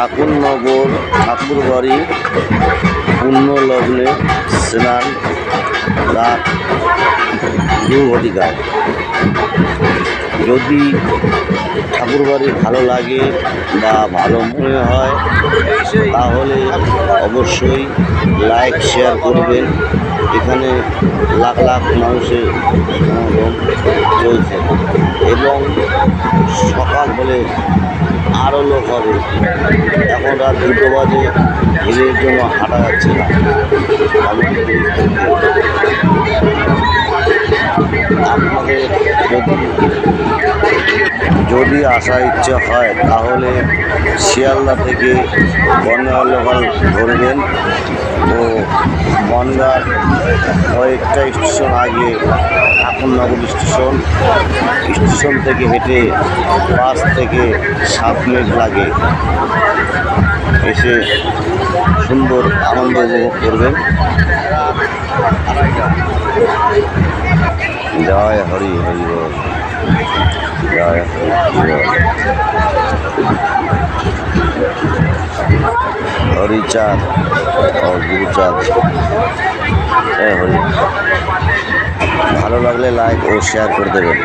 ঠাকুরনগর ঠাকুরবাড়ি পুণ্যলগ্নে স্নান রাত দু ঘটিকায় যদি ঠাকুরবাড়ি ভালো লাগে বা ভালো মনে হয়, তাহলে অবশ্যই লাইক, শেয়ার করবেন। এখানে লাখ লাখ মানুষের সমাগম চলছে। এবং সকাল হলে আরও লোক হবে এখন আর দুটো বাজে ভিড়ের জন্য হাঁটা যাচ্ছে না। আপনাকে যদি যদি আসার ইচ্ছে হয়, তাহলে শিয়ালদা থেকে বনগাঁ লোকাল ধরবেন। ও বনগাঁর কয়েকটা স্টেশন আগে ঠাকুরনগর স্টেশন। স্টেশন থেকে হেঁটে বাস থেকে সাত মিনিট লাগে। এসে সুন্দর আনন্দ উপভোগ করবেন। জয় হরি হরি হরিচাঁদ ও গুরুচাঁদ জয় হরি ভালো লাগলে লাইক ও শেয়ার করে দেবেন।